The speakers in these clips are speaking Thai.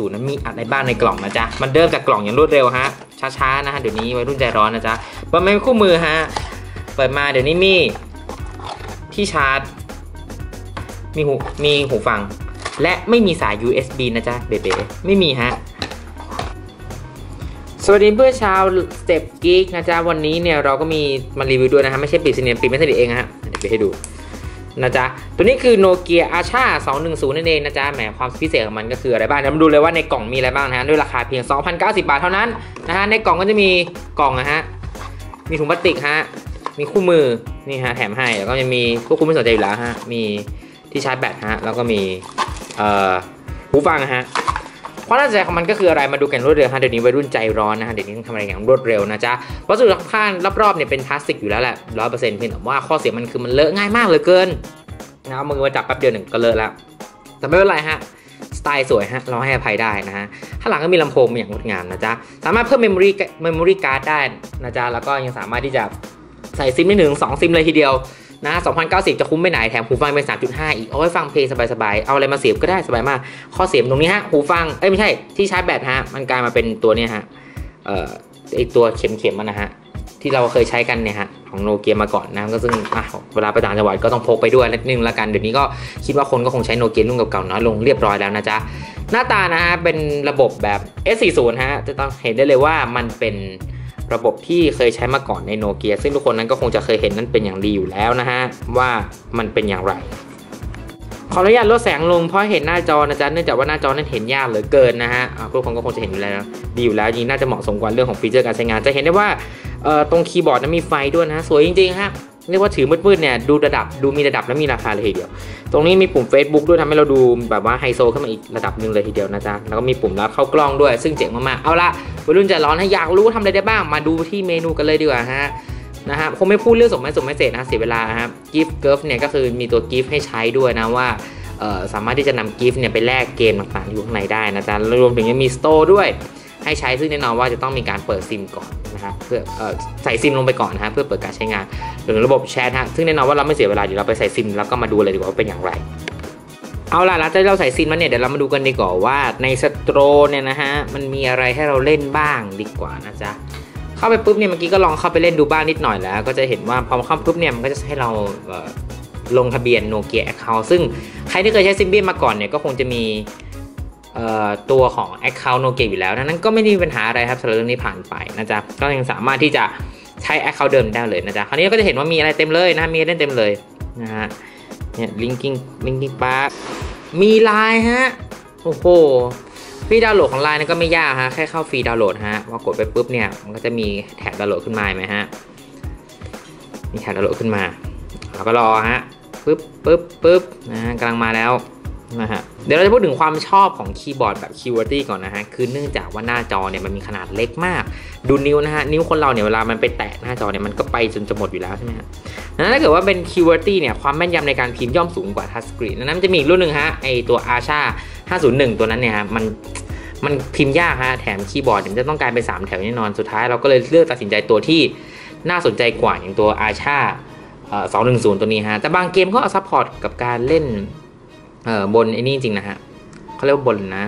A20 นั้นมีอะไรบ้างในกล่องนะจ๊ะ มันเดิมจากกล่องอย่างรวดเร็วฮะ ช้าๆนะฮะ เดี๋ยวนี้วัยรุ่นใจร้อนนะจ๊ะเปิดมาเป็นคู่มือฮะ เปิดมาเดี๋ยวนี้มีที่ชาร์จ มีหู มีหูฟัง และไม่มีสาย USB นะจ๊ะ เบเบไม่มีฮะสวัสดีเพื่อนชาวสเต็ปกิ๊กนะจ๊ะ วันนี้เนี่ยเราก็มีมารีวิวด้วยนะฮะ ไม่ใช่ปิดเสียงปิดไม่สนิทเองนะฮะ เดี๋ยวไปให้ดู นะจ๊ะ ตัวนี้คือโนเกียอาชา210 นั่นเองนะจ๊ะ แหมความพิเศษของมันก็คืออะไรบ้างเดี๋ยวมาดูเลยว่าในกล่องมีอะไรบ้างนะฮะ ด้วยราคาเพียง 2,090 บาทเท่านั้นนะฮะ ในกล่องก็จะมีกล่องนะฮะ มีถุงพลาสติกฮะ มีคู่มือ นี่ฮะ แถมให้ แล้วก็จะมีพวกคุณไม่สนใจอยู่แล้วฮะ มีที่ชาร์จแบตฮะ แล้วก็มี เอ่อหูฟังฮะ ความน่าสนใจของมันก็คืออะไรมาดูกันรวดเร็วฮะเดี๋ยวนี้วัยรุ่นใจร้อนนะฮะเดี๋ยวนี้ต้องทำอะไรอย่างรวดเร็วนะจ๊ะวัสดุข้างรอบๆเนี่ยเป็นพลาสติกอยู่แล้วแหละร้อยเปอร์เซ็นต์เพียงแต่ว่าข้อเสียมันคือมันเลอะง่ายมากเหลือเกินนะเอามือมาจับแป๊บเดียวหนึ่งก็เลอะแล้วแต่ไม่เป็นไรฮะสไตล์สวยฮะเราให้อภัยได้นะฮะข้างหลังก็มีลำโพงอย่างงดงามนะจ๊ะสามารถเพิ่มเมมโมรี่เมมโมรี่การ์ดได้นะจ๊ะแล้วก็ยังสามารถที่จะใส่ซิมได้ถึง2ซิมเลยทีเดียว นะ2,090 จะคุ้มไปไหนแถมหูฟังเป็น 3.5 อีก เอาไว้ฟังเพลงสบายๆ เอาอะไรมาเสียบก็ได้สบายมาก ข้อเสียตรงนี้ฮะ หูฟัง เอ้ยไม่ใช่ ที่ชาร์จแบตฮะ มันกลายมาเป็นตัวเนี้ยฮะ เอ่อ ไอตัวเข็มๆมันนะฮะ ที่เราเคยใช้กันเนี่ยฮะ ของโนเกียมาก่อนนะ ก็ซึ่งอะเวลาไปต่างจังหวัดก็ต้องพกไปด้วยนิดนึงละกัน เดี๋ยวนี้ก็คิดว่าคนก็คงใช้โนเกียรุ่นเก่าๆน้อยลงเรียบร้อยแล้วนะจ๊ะ หน้าตานะฮะ เป็นระบบแบบ S40 ฮะ จะต้องเห็นได้เลยว่ามันเป็น ระบบที่เคยใช้มาก่อนในโนเกียซึ่งทุกคนนั้นก็คงจะเคยเห็นนั่นเป็นอย่างดีอยู่แล้วนะฮะ ว่ามันเป็นอย่างไร ขออนุญาตลดแสงลงเพราะเห็นหน้าจอนะจ๊ะเนื่องจากว่าหน้าจอนั้นเห็นยากเหลือเกินนะฮะทุกคนก็คงจะเห็นอยู่แล้วดีอยู่แล้วยิงน่าจะเหมาะสมกว่าเรื่องของฟีเจอร์การใช้งานจะเห็นได้ว่าตรงคีย์บอร์ดนั้นมีไฟด้วยนะฮะสวยจริงๆฮะ เรียกว่าถือมืดๆเนี่ยดูระดับดูมีระดับและมีราคาเลยทีเดียว ตรงนี้มีปุ่ม Facebook ด้วยทำให้เราดูแบบว่าไฮโซขึ้นมาอีกระดับหนึ่งเลยทีเดียวนะจ๊ะแล้วก็มีปุ่มรับเข้ากล้องด้วย ซึ่งเจ๋งมากๆเอาละวัยรุ่นใจร้อนให้อยากรู้ว่าทำอะไรได้บ้างมาดูที่เมนูกันเลยดีกว่าฮะนะฮะคงไม่พูดเรื่องสมไม่สมไม่เสร็จนะเสียเวลาครับกิฟต์เกิฟเนี่ยก็คือมีตัวกิฟต์ให้ใช้ด้วยนะว่าเออสามารถที่จะนำกิฟต์เนี่ยไปแลกเกมต่างๆอยู่ข้างในได้นะจ๊ะรวมถึงยังมีสโตร์ด้วย ให้ใช้ซึ่งแน่นอนว่าจะต้องมีการเปิดซิมก่อนนะฮะเพื่ออใส่ซิมลงไปก่อนนะฮะเพื่อเปิดการใช้งานหรือระบบแชทฮะซึ่งแน่นอนว่าเราไม่เสียเวลาเดี๋ยวเราไปใส่ซิมแล้วก็มาดูเลยดีกว่าว่าเป็นอย่างไรเอาล่ะหลังจากที่เราใส่ซิมแล้วเนี่ยเดี๋ยวเรามาดูกันดีกว่าว่าในสโตรเนี่ยนะฮะมันมีอะไรให้เราเล่นบ้างดีกว่านะจ๊ะเข้าไปปุ๊บเนี่ยเมื่อกี้ก็ลองเข้าไปเล่นดูบ้างนิดหน่อยแล้ว ก็จะเห็นว่าพอเข้าปุ๊บเนี่ยมันก็จะให้เราลงทะเบียนโนเกียแอคเคาท์ซึ่งใครที่เคยใช้ซิมเบียมาก่อนเนี่ยก็คงจะมี ตัวของ Account โนเกียอยู่แล้วนั้นก็ไม่ได้มีปัญหาอะไรครับสำหรับเรื่องนี้ผ่านไปนะจ๊ะก็ยังสามารถที่จะใช้ Account เดิมได้เลยนะจ๊ะคราวนี้ก็จะเห็นว่ามีอะไรเต็มเลยนะมีเล่นเต็มเลยนะฮะเนี่ย linking linking park มีไลน์ฮะโอ้โหฟรีดาวน์โหลดของไลน์นั่นก็ไม่ยากฮะแค่เข้าฟรีดาวน์โหลดฮะพอกดไปปุ๊บเนี่ยมันก็จะมีแถบดาวน์โหลดขึ้นมาไหมฮะมีแถบดาวน์โหลดขึ้นมาเราก็รอฮะปึ๊บปึ๊บปึ๊บนะฮะกำลังมาแล้ว นะฮะเดี๋ยวเราจะพูดถึงความชอบของคีย์บอร์ดแบบ QWERTY ก่อนนะฮะคือเนื่องจากว่าหน้าจอเนี่ยมันมีขนาดเล็กมาก ดูนิ้วนะฮะนิ้วคนเราเนี่ยเวลามันไปแตะหน้าจอเนี่ยมันก็ไปจนจะหมดอยู่แล้วใช่ไหมฮะนั้นถ้าเกิดว่าเป็น QWERTY เนี่ยความแม่นยำในการพิมพ์ย่อมสูงกว่า Touch Screen ดังนั้นจะมีอีกรุ่นหนึ่งฮะไอตัว Asha 501 ตัวนั้นเนี่ยฮะมันมันพิมพ์ยากฮะแถมคีย์บอร์ดเนี่ยจะต้องการไป3แถวแน่นอนสุดท้ายเราก็เลยเลือกตัดสินใจตัวที่น่าสนใจกว่าอย่างตัว Asha เอ่อ210ตัวนี้ฮะแต่บางเกมก็เอาซัพพอร์ตกับการเล่น บนไอ้นี่จริงนะฮะเขาเรียกว่าบนนะ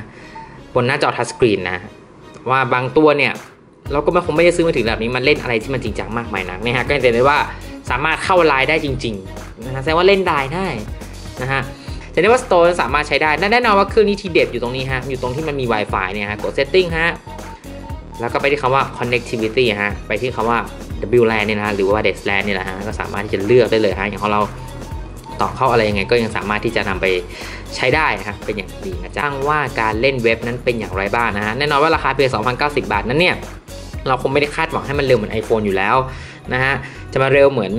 บนหน้าจอทัชสกรีนนะ ว่าบางตัวเนี่ย เราก็ไม่คงไม่ได้ซื้อมาถึงแบบนี้มันเล่นอะไรที่มันจริงจังมากมายนักนะฮะก็เห็นได้ว่าสามารถเข้าไลน์ได้จริงๆนะฮะแสดงว่าเล่นได้ได้นะฮะจะได้ว่าสโตร์สามารถใช้ได้แน่นอนว่าเครื่องนี้ทีเด็ดอยู่ตรงนี้ฮะ อยู่ตรงที่มันมี Wi-Fi เนี่ยฮะ กด setting ฮะ แล้วก็ไปที่คำว่า connectivity ฮะ ไปที่คำว่า WLAN เนี่ยนะฮะหรือว่า DEXLAN เนี่ยแหละฮะ ก็สามารถที่จะเลือกได้เลยฮะ อย่างของเรา ต่อเข้าอะไรยังไงก็ยังสามารถที่จะนำไปใช้ได้นะฮะเป็นอย่างดีนะจ๊ะอ้างว่าการเล่นเว็บนั้นเป็นอย่างไรบ้างนะฮะแน่นอนว่าราคาเพียง2,090 บาทนั้นเนี่ยเราคงไม่ได้คาดหวังให้มันเร็วเหมือน iPhone อยู่แล้วนะฮะจะมาเร็วเหมือน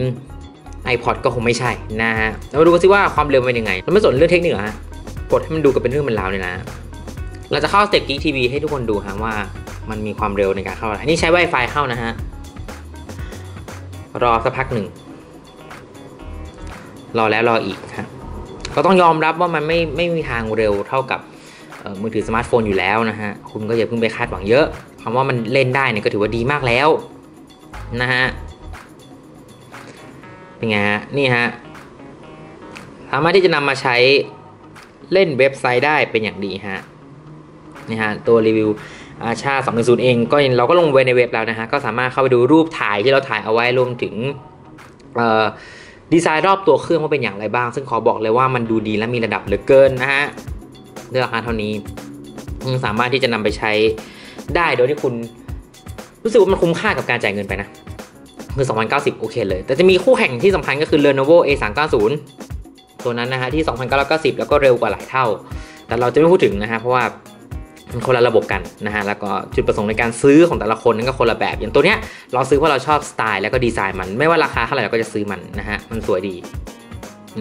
iPod ก็คงไม่ใช่นะฮะเรามาดูกันสิว่าความเร็วเป็นยังไงเราไม่สนเรื่องเทคนิคฮะกดให้มันดูกันเป็นเรื่องเป็นราวเลยนะเราจะเข้า Step Geek TV ให้ทุกคนดูฮะว่ามันมีความเร็วในการเข้าอะไรอันนี้ใช้ Wi-Fi เข้านะฮะรอสักพักหนึ่ง รอแล้วรออีกครับก็ต้องยอมรับว่ามันไม่ไม่มีทางเร็วเท่ากับมือถือสมาร์ทโฟนอยู่แล้วนะฮะคุณก็อย่าเพิ่งไปคาดหวังเยอะคำว่ามันเล่นได้เนี่ยก็ถือว่าดีมากแล้วนะฮะเป็นไงฮะนี่ฮะสามารถที่จะนำมาใช้เล่นเว็บไซต์ได้เป็นอย่างดีฮะนี่ฮะตัวรีวิวอาชา210เองก็เราก็ลงไว้ในเว็บแล้วนะฮะก็สามารถเข้าไปดูรูปถ่ายที่เราถ่ายเอาไว้รวมถึงเอ่อ ดีไซน์รอบตัวเครื่องว่าเป็นอย่างไรบ้าง ซึ่งขอบอกเลยว่ามันดูดีและมีระดับเหลือเกินนะฮะด้วยราคาเท่านี้สามารถที่จะนำไปใช้ได้โดยที่คุณรู้สึกว่ามันคุ้มค่ากับการจ่ายเงินไปนะ คือ 2090 โอเคเลย แต่จะมีคู่แข่งที่สำคัญก็คือ Lenovo A390 ตัวนั้นนะฮะที่ 2990 แล้วก็เร็วกว่าหลายเท่า แต่เราจะไม่พูดถึงนะฮะเพราะว่า คนละระบบกันนะฮะแล้วก็จุดประสงค์ในการซื้อของแต่ละคนนั้นก็คนละแบบ อย่างตัวเนี้ยเราซื้อเพราะเราชอบสไตล์แล้วก็ดีไซน์มัน ไม่ว่าราคาเท่าไหร่เราก็จะซื้อมันนะฮะมันสวยดี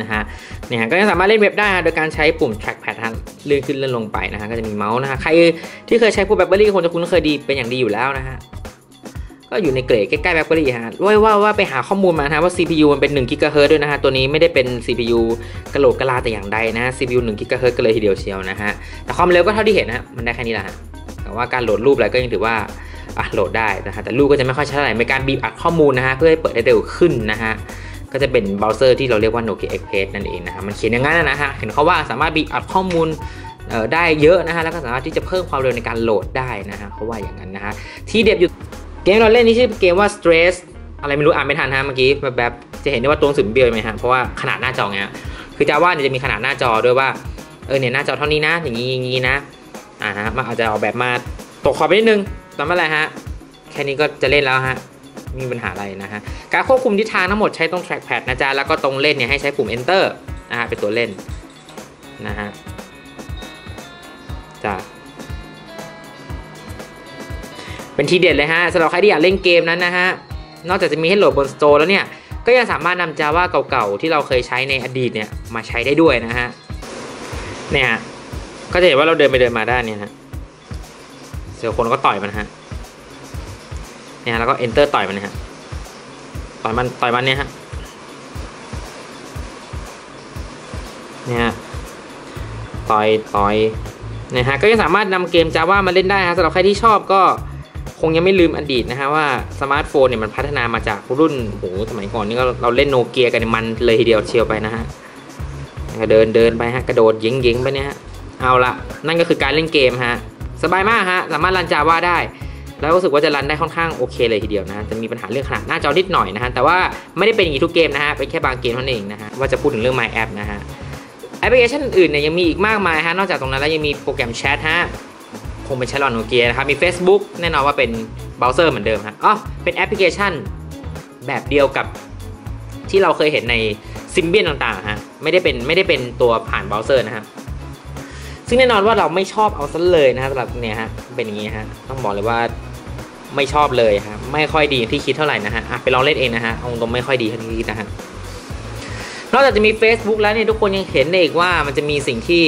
นะฮะเนี่ยก็ยังสามารถเล่นเว็บได้โดยการใช้ปุ่ม trackpad ฮะเลื่อนขึ้นเลื่อนลงไปนะฮะก็จะมีเมาส์นะฮะใครที่เคยใช้พวกแบตเตอรี่คงจะคุ้นเคยดีเป็นอย่างดีอยู่แล้วนะฮะ ก็อยู่ในเกรดใกล้ๆแบตเตอรี่ฮะว่าว่าว่าไปหาข้อมูลมานะว่า CPU มันเป็น1 GHz ด้วยนะฮะ ตัวนี้ไม่ได้เป็น CPU กระโหลกกระลาแต่อย่างใดนะ CPU 1 GHz กันเลยทีเดียวเชียวนะฮะ แต่ความเร็วก็เท่าที่เห็นนะมันได้แค่นี้แหละฮะ แต่ว่าการโหลดรูปอะไรก็ยังถือว่าอะโหลดได้นะฮะ แต่รูปก็จะไม่ค่อยใช้เท่าไหร่ในการบีบอัดข้อมูลนะฮะ เพื่อให้เปิดได้เร็วขึ้นนะฮะก็จะเป็นเบราว์เซอร์ที่เราเรียกว่า Nokia Express นั่นเองนะฮะ มันเขียนอย่างนั้นนะฮะ เห็นเขาว่าสามารถบีบอัดข้อมูลได้เยอะนะฮะ แล้วก็สามารถที่จะเพิ่มความเร็วในการโหลดได้นะฮะเขาว่าอย่างนั้นนะฮะ ที่เด็ดอยู่ เกมเราเล่นนี่ชื่อเกมว่า Stress อะไรไม่รู้อ่านไม่ทันฮะเมื่อกี้แบบจะเห็นได้ว่าตัวหนังสือเบี้ยวไหมฮะเพราะว่าขนาดหน้าจอเงี้ยคือจาว่าเนี่ยจะมีขนาดหน้าจอด้วยว่าเออเนี่ยหน้าจอเท่านี้นะอย่างนี้อย่างนี้นะอ่าฮะมันอาจจะออกแบบมาตกขอบไปนิดนึงตามอไรฮะแค่นี้ก็จะเล่นแล้วฮะมีปัญหาอะไรนะฮะการควบคุมทิศทางทั้งหมดใช้ตรง trackpad นะจ๊ะแล้วก็ตรงเล่นเนี่ยให้ใช้ปุ่ม enter นะฮะเป็นตัวเล่นนะฮะจ้ะ เป็นทีเด็ดเลยฮะสำหรับใครที่อยากเล่นเกมนั้นนะฮะ นอกจากจะมีให้โหลดบนสโตร์แล้วเนี่ย ก็ยังสามารถนำ Java เก่าๆ ที่เราเคยใช้ในอดีตเนี่ย มาใช้ได้ด้วยนะฮะ เนี่ยก็จะเห็นว่าเราเดินไปเดินมาได้เนี่ยฮะ เสือคนก็ต่อยมันฮะ เนี่ยแล้วก็ enter ต่อยมันนะฮะ ต่อยมันต่อยมันเนี่ยฮะ เนี่ยต่อยต่อยนะฮะก็ยังสามารถนำเกม Java มาเล่นได้ฮะสำหรับใครที่ชอบก็ คงยังไม่ลืมอดีตนะฮะว่าสมาร์ทโฟนเนี่ยมันพัฒนามาจากรุ่นโหสมัยก่อนนี่ก็เราเล่นโนเกียกันมันเลยทีเดียวเชียวไปนะฮะเดินเดินไปฮะกระโดดยิงยิงไปเนี่ยฮะเอาละนั่นก็คือการเล่นเกมฮะสบายมากฮะสามารถรัน Java ได้ แล้วรู้สึกว่าจะรันได้ค่อนข้างโอเคเลยทีเดียวนะจะมีปัญหาเรื่องขนาดหน้าจอนิดหน่อยนะฮะแต่ว่าไม่ได้เป็นอย่างนี้ทุกเกมนะฮะเป็นแค่บางเกมเท่านั้นเองนะฮะว่าจะพูดถึงเรื่อง My App นะฮะแอปพลิเคชันอื่นเนี่ยยังมีอีกมากมายฮะนอกจากตรงนั้นแล้วยังมีโปรแกรมแชทฮะ คงเป็นแชทลอนโนเกียนะครับ มี Facebook แน่นอนว่าเป็นเบราว์เซอร์เหมือนเดิมฮะอ๋อเป็นแอปพลิเคชันแบบเดียวกับที่เราเคยเห็นในซิมเบียนต่างๆฮะไม่ได้เป็นไม่ได้เป็นตัวผ่านเบราว์เซอร์นะครับซึ่งแน่นอนว่าเราไม่ชอบเอาซะเลยนะฮะสำหรับเนี่ยฮะเป็นอย่างนี้ฮะต้องบอกเลยว่าไม่ชอบเลยฮะไม่ค่อยดีที่คิดเท่าไหร่นะฮะไปลองเล่นเองนะฮะเอาตรงไม่ค่อยดีเท่าที่คิดนะฮะนอกจากจะมี Facebook แล้วเนี่ยทุกคนยังเห็นได้อีกว่ามันจะมีสิ่งที่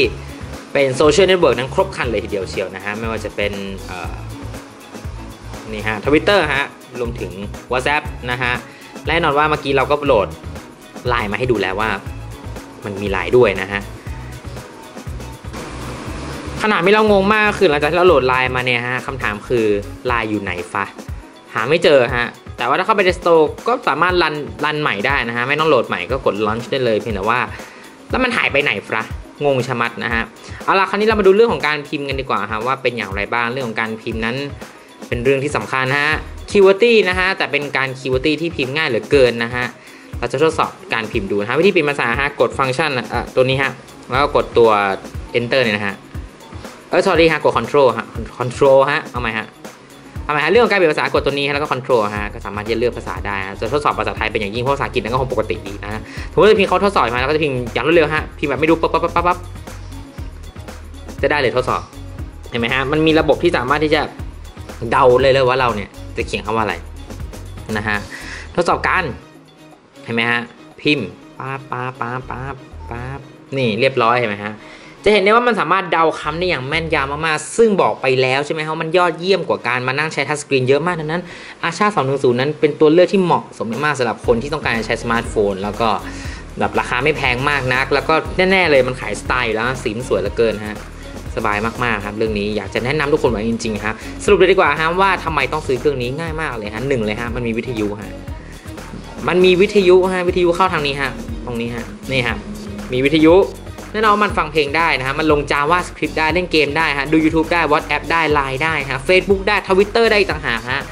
เป็นโซเชียลเน็ตเวิร์กนั้นครบคันเลยทีเดียวเชียวนะฮะ ไม่ว่าจะเป็นนี่ฮะทวิตเตอร์ฮะ รวมถึง WhatsApp นะฮะ แน่นอนว่าเมื่อกี้เราก็โหลดไลน์มาให้ดูแล้วว่ามันมีไลน์ด้วยนะฮะขนาดไม่เรางงมากคือหลังจากที่เราโหลดไลน์มาเนี่ยฮะคำถามคือไลน์อยู่ไหนฟะหาไม่เจอฮะแต่ว่าถ้าเข้าไปในสโตร์ก็สามารถรันรันใหม่ได้นะฮะไม่ต้องโหลดใหม่ก็กด launch ได้เลยเพียงแต่ว่า แล้วมันหายไปไหนฟะ งงชะมัดนะฮะเอาล่ะคราวนี้เรามาดูเรื่องของการพิมพ์กันดีกว่าฮะว่าเป็นอย่างไรบ้างเรื่องของการพิมพ์นั้น เป็นเรื่องที่สำคัญฮะคีย์เวิร์ดนะฮะแต่เป็นการคีย์เวิร์ดที่พิมพ์ง่ายเหลือเกินนะฮะเราจะทดสอบการพิมพ์ดูนะฮะวิธีพิมพ์ภาษาฮะกดฟังก์ชันอะตัวนี้ฮะแล้วก็กดตัว enter เนี่ยนะฮะเออ sorry ฮะกด control ฮะ control ฮะเอาใหม่ฮะ ทำไมฮะเรื่องการเปลี่ยนภาษากดตัวนี้แล้วก็ control ฮะก็สามารถจะเลือกภาษาได้จะทดสอบภาษาไทยเป็นอย่างยิ่งเพราะภาษาอังกฤษนั้นก็คงปกติดีนะฮะสมมติว่าพิมพ์เขาทดสอบมาแล้วก็จะพิมพ์อย่างรวดเร็วฮะพิมพ์แบบไม่ดูปั๊บปั๊บปั๊บปั๊บจะได้เลยทดสอบเห็นไหมฮะมันมีระบบที่สามารถที่จะเดาเลยเลยว่าเราเนี่ยจะเขียนคำว่าอะไรนะฮะทดสอบการเห็นไหมฮะพิมพ์ป๊าป๊าป๊าป๊าป๊านี่เรียบร้อยเห็นไหมฮะ จะเห็นได้ว่ามันสามารถเดาคำได้อย่างแม่นยำมากๆ ซึ่งบอกไปแล้วใช่ไหมครับมันยอดเยี่ยมกว่าการมานั่งใช้ทัชสกรีนเยอะมากดังนั้นอาชา210 นั้นเป็นตัวเลือกที่เหมาะสมมากสำหรับคนที่ต้องการใช้สมาร์ทโฟน แล้วก็แบบราคาไม่แพงมากนัก แล้วก็แน่ๆเลยมันขายสไตล์แล้วสีมันสวยเหลือเกินฮะสบายมากๆครับเรื่องนี้อยากจะแนะนำทุกคนไว้จริงๆครับสรุปเลยดีกว่าฮะว่าทำไมต้องซื้อเครื่องนี้ง่ายมากเลยฮะหนึ่งเลยฮะมันมีวิทยุฮะมันมีวิทยุฮะวิทยุเข้าทางนี้ฮะตรงนี้ฮะนี่ฮะมีวิทยุ แน่นอนมันฟังเพลงได้นะฮะมันลง JavaScript ได้เล่นเกมได้ฮะดู YouTube ได้ WhatsApp ได้ Line ได้ฮะ Facebook ได้ Twitter ได้ต่างหากฮะ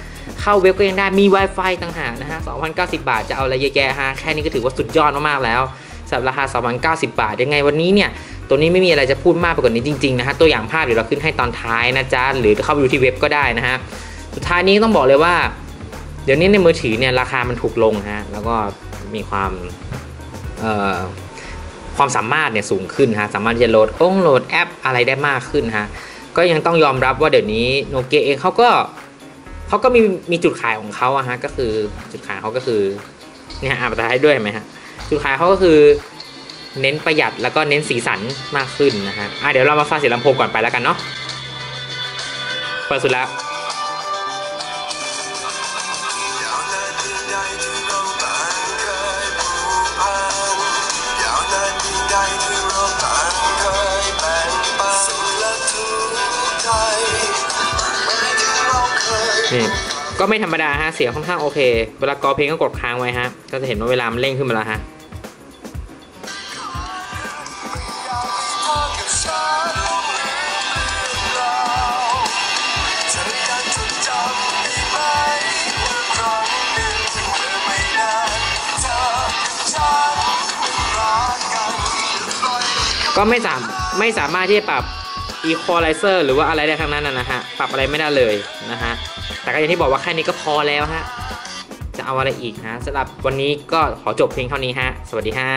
เข้าเว็บก็ยังได้มี Wi-Fi ต่างหากนะฮะ2,090 บาทจะเอาอะไรเยอะแยะฮะแค่นี้ก็ถือว่าสุดยอดมากๆแล้วสำหรับราคา2,090 บาทยังไงวันนี้เนี่ยตัวนี้ไม่มีอะไรจะพูดมากไปกว่านี้จริงๆนะฮะตัวอย่างภาพเดี๋ยวเราขึ้นให้ตอนท้ายนะจ๊ะหรือเข้าไปดูที่เว็บก็ได้นะฮะสุดท้ายนี้ต้องบอกเลยว่า เดี๋ยวนี้ในมือถือเนี่ยราคามันถูกลงฮะแล้วก็มีความเอ่อ ความสามารถเนี่ยสูงขึ้นฮะสามารถที่จะโหลดองโหลดแอปอะไรได้มากขึ้นฮะก็ยังต้องยอมรับว่าเดี๋ยวนี้โนเกียเองเขาก็เขาก็มีมีจุดขายของเขาอะฮะก็คือจุดขายเขาก็คือเนี่ยอ่านภาษาไทยด้วยไหมฮะจุดขายเขาก็คือเน้นประหยัดแล้วก็เน้นสีสันมากขึ้นนะฮะอะเดี๋ยวเรามาฟังเสียงลำโพงก่อนไปแล้วกันเนาะเปิดสุดแล้ว นี่ก็ไม่ธรรมดาฮะเสียงค่อนข้างโอเค เวลากอเพลงก็กดค้างไว้ฮะ ก็จะเห็นว่าเวลามันเร่งขึ้นมาแล้วฮะก็ไม่สามารถไม่สามไม่สามารถที่จะปรับ equalizer หรือว่าอะไรได้ทั้งนั้นนะนะฮะ ปรับอะไรไม่ได้เลยนะฮะ แต่ก็อย่างที่บอกว่าแค่นี้ก็พอแล้วฮะ จะเอาอะไรอีกฮะสำหรับวันนี้ก็ขอจบเพียงเท่านี้ฮะ สวัสดีฮะ